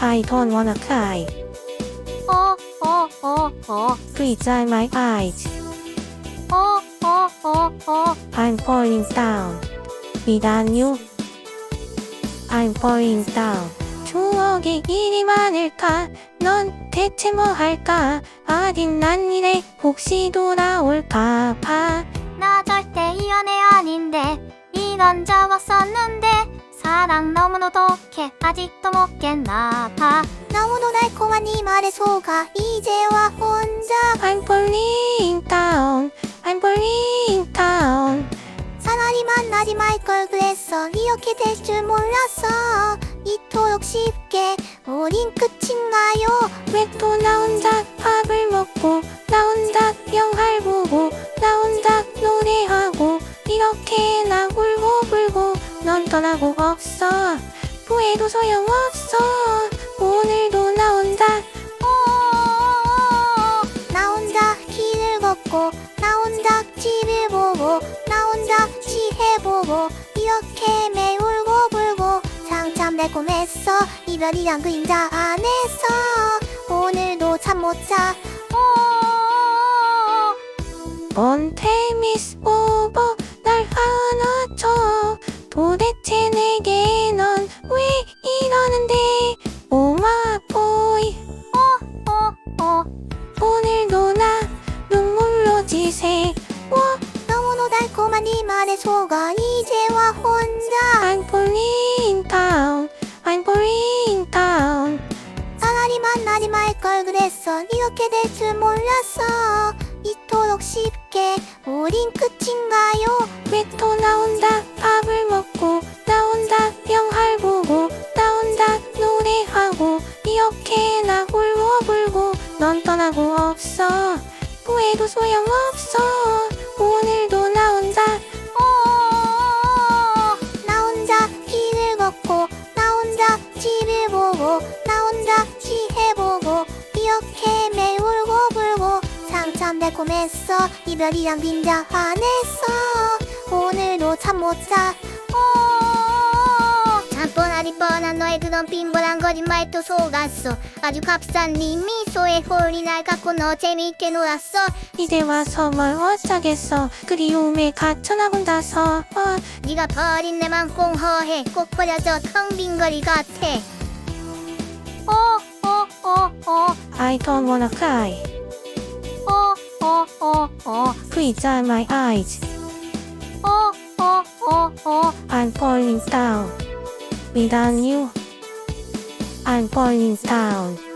I don't wanna cry. 어, 어, 어, 어, Please dry my eyes. 어, 어, 어, 어. I'm falling down. without you. I'm falling down. 추억이 이리 많을까? 넌 대체 뭐 할까? 아직 난 이래 혹시 돌아올까 봐. 나 절대 이 연애 아닌데 이런 적 없었 사랑 너무너도 독해 아직도 못 깼나 봐. 너무도 달콤한 이 말에 속아 이제와 혼자. I'm falling down. I'm falling down. 차라리 만나지 말 걸 그랬어. 이렇게 될 줄 몰랐어. 이토록 쉽게 우린 끝인가요? 왜 또 나 혼자 밥을 넌 떠나고 없어. 후회도 소용없어. 오늘도 나 혼자. 어, 나 혼자 길을 걷고 나 혼자 TV를 보고 나 혼자 취해보고 이렇게 매일 울고 불고 상참 달콤했어. 이별이란 그림자 안에서. 오늘도 잠 못자. is over 날 안아줘 도대체 내게 넌 왜 이러는데? 오마 보이. 어, 어. 오늘도 나 눈물로 지새. 너무도 달콤한 이 말에 속아 이제와 혼자. I'm falling down. I'm falling down. 차라리 만나지 말 걸 그랬어. 이렇게 될 줄 몰랐어. 이토록 쉽게 우린 끝인가요? 왜또 이렇게 나 울고 불고 넌 떠나고 없어. 후회도 소용없어. 오늘도 나 혼자. 어, 나 혼자 길을 걷고 나 혼자 TV를 보고 나 혼자 취해보고 이렇게 매일 울고 불고 상참 달콤했어. 이별이란 빈자 안에서 오늘도 잠 못자 그런 빈번한 거짓말 또 속았어. 아주 값싼 네 미소에 홀이 날 갖고 너 재미있게 놀았어. 이제 와서 뭘 어쩌겠어. 그리움에 갇혀나 혼자서. 어, 네가 버린 내맘 공허해. 꼭 버려져 텅 빈 거리 같아. 어어어어. I don't wanna cry. 어어어어. Please dry my eyes. 어어어어. I'm falling down. Without you and points down.